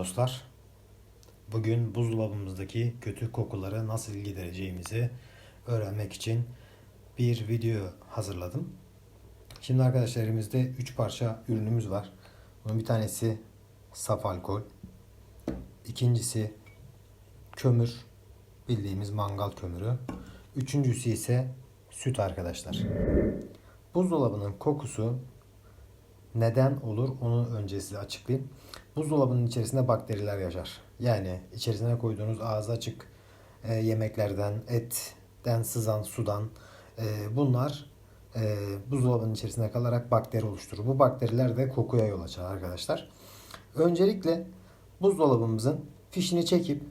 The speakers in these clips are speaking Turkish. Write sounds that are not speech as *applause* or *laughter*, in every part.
dostlar. Bugün buzdolabımızdaki kötü kokuları nasıl gidereceğimizi öğrenmek için bir video hazırladım. Şimdi arkadaşlar elimizde 3 parça ürünümüz var. Bunun bir tanesi saf alkol. İkincisi kömür. Bildiğimiz mangal kömürü. Üçüncüsü ise süt arkadaşlar. Buzdolabının kokusu neden olur onu önce size açıklayayım. Buzdolabının içerisinde bakteriler yaşar. Yani içerisine koyduğunuz ağzı açık e, yemeklerden, etten sızan sudan e, bunlar e, buzdolabının içerisinde kalarak bakteri oluşturur. Bu bakteriler de kokuya yol açar arkadaşlar. Öncelikle buzdolabımızın fişini çekip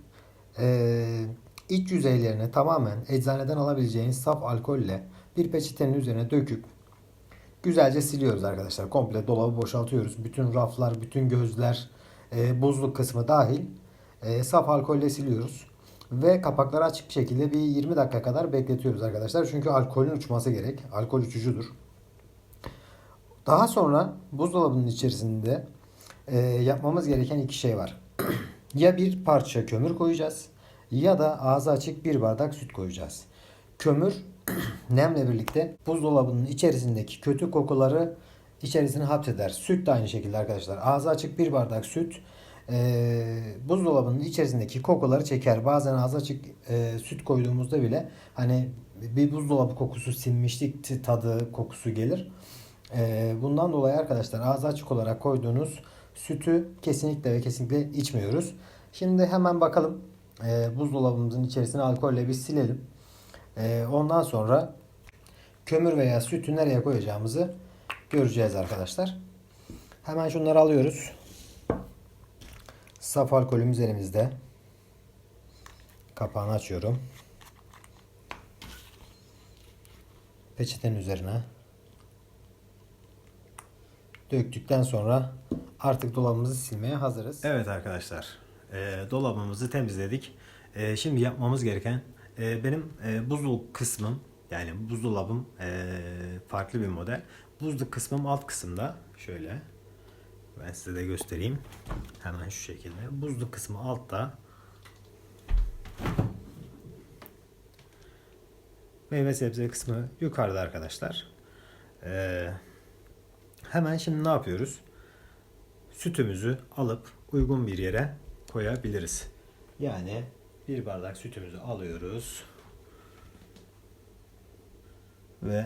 e, iç yüzeylerini tamamen eczaneden alabileceğiniz saf alkolle bir peçetenin üzerine döküp güzelce siliyoruz arkadaşlar. Komple dolabı boşaltıyoruz. Bütün raflar, bütün gözler, e, buzluk kısmı dahil e, saf alkolle siliyoruz. Ve kapakları açık bir şekilde bir 20 dakika kadar bekletiyoruz arkadaşlar. Çünkü alkolün uçması gerek. Alkol uçucudur. Daha sonra buzdolabının içerisinde e, yapmamız gereken iki şey var. *clears throat* ya bir parça kömür koyacağız ya da ağzı açık bir bardak süt koyacağız. Kömür *clears throat* nemle birlikte buzdolabının içerisindeki kötü kokuları içerisine hapseder. Süt de aynı şekilde arkadaşlar. Ağzı açık bir bardak süt e, buzdolabının içerisindeki kokuları çeker. Bazen ağzı açık e, süt koyduğumuzda bile hani bir buzdolabı kokusu sinmişlik tadı kokusu gelir. E, bundan dolayı arkadaşlar ağzı açık olarak koyduğunuz sütü kesinlikle ve kesinlikle içmiyoruz. Şimdi hemen bakalım e, buzdolabımızın içerisine alkolle bir silelim. E, ondan sonra kömür veya sütü nereye koyacağımızı göreceğiz arkadaşlar. Hemen şunları alıyoruz. Saf alkolümüz elimizde. Kapağını açıyorum. Peçetenin üzerine döktükten sonra artık dolabımızı silmeye hazırız. Evet arkadaşlar, e, dolabımızı temizledik. E, şimdi yapmamız gereken e, benim e, buzluk kısmım yani buzdolabım e, farklı bir model. Buzluk kısmım alt kısımda şöyle. Ben size de göstereyim. Hemen şu şekilde. Buzluk kısmı altta. Meyve sebze kısmı yukarıda arkadaşlar. Ee, hemen şimdi ne yapıyoruz? Sütümüzü alıp uygun bir yere koyabiliriz. Yani bir bardak sütümüzü alıyoruz. Ve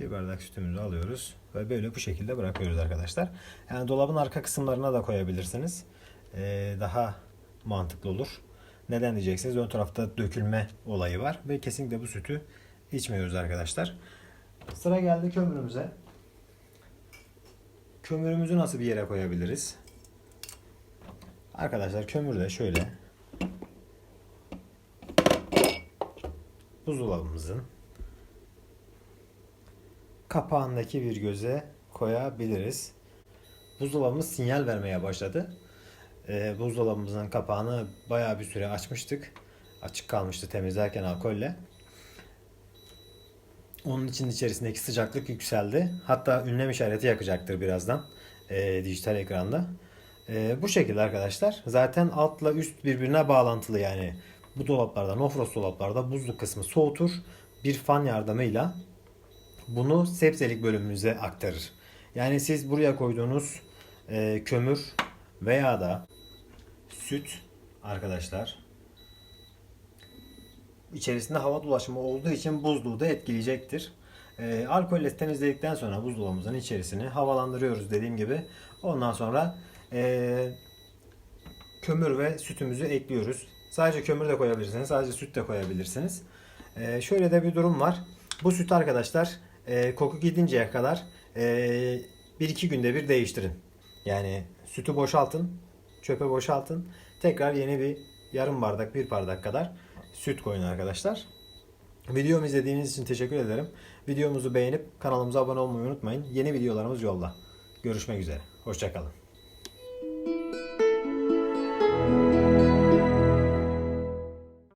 bir bardak sütümüzü alıyoruz ve böyle bu şekilde bırakıyoruz arkadaşlar. Yani dolabın arka kısımlarına da koyabilirsiniz. Ee, daha mantıklı olur. Neden diyeceksiniz? Ön tarafta dökülme olayı var ve kesinlikle bu sütü içmiyoruz arkadaşlar. Sıra geldi kömürümüze. Kömürümüzü nasıl bir yere koyabiliriz? Arkadaşlar kömür de şöyle buzdolabımızın kapağındaki bir göze koyabiliriz. Buzdolabımız sinyal vermeye başladı. Ee, buzdolabımızın kapağını bayağı bir süre açmıştık. Açık kalmıştı temizlerken alkolle. Onun için içerisindeki sıcaklık yükseldi. Hatta ünlem işareti yakacaktır birazdan e, dijital ekranda. E, bu şekilde arkadaşlar. Zaten altla üst birbirine bağlantılı yani. Bu dolaplarda, nofros dolaplarda buzluk kısmı soğutur. Bir fan yardımıyla bunu sebzelik bölümümüze aktarır. Yani siz buraya koyduğunuz e, kömür veya da süt arkadaşlar içerisinde hava dolaşımı olduğu için buzluğu da etkileyecektir. E, alkolle temizledikten sonra buzdolabımızın içerisini havalandırıyoruz dediğim gibi. Ondan sonra e, kömür ve sütümüzü ekliyoruz. Sadece kömür de koyabilirsiniz, sadece süt de koyabilirsiniz. E, şöyle de bir durum var. Bu süt arkadaşlar e, koku gidinceye kadar e, 1-2 günde bir değiştirin. Yani sütü boşaltın, çöpe boşaltın. Tekrar yeni bir yarım bardak, bir bardak kadar süt koyun arkadaşlar. Videomu izlediğiniz için teşekkür ederim. Videomuzu beğenip kanalımıza abone olmayı unutmayın. Yeni videolarımız yolda. Görüşmek üzere. Hoşçakalın.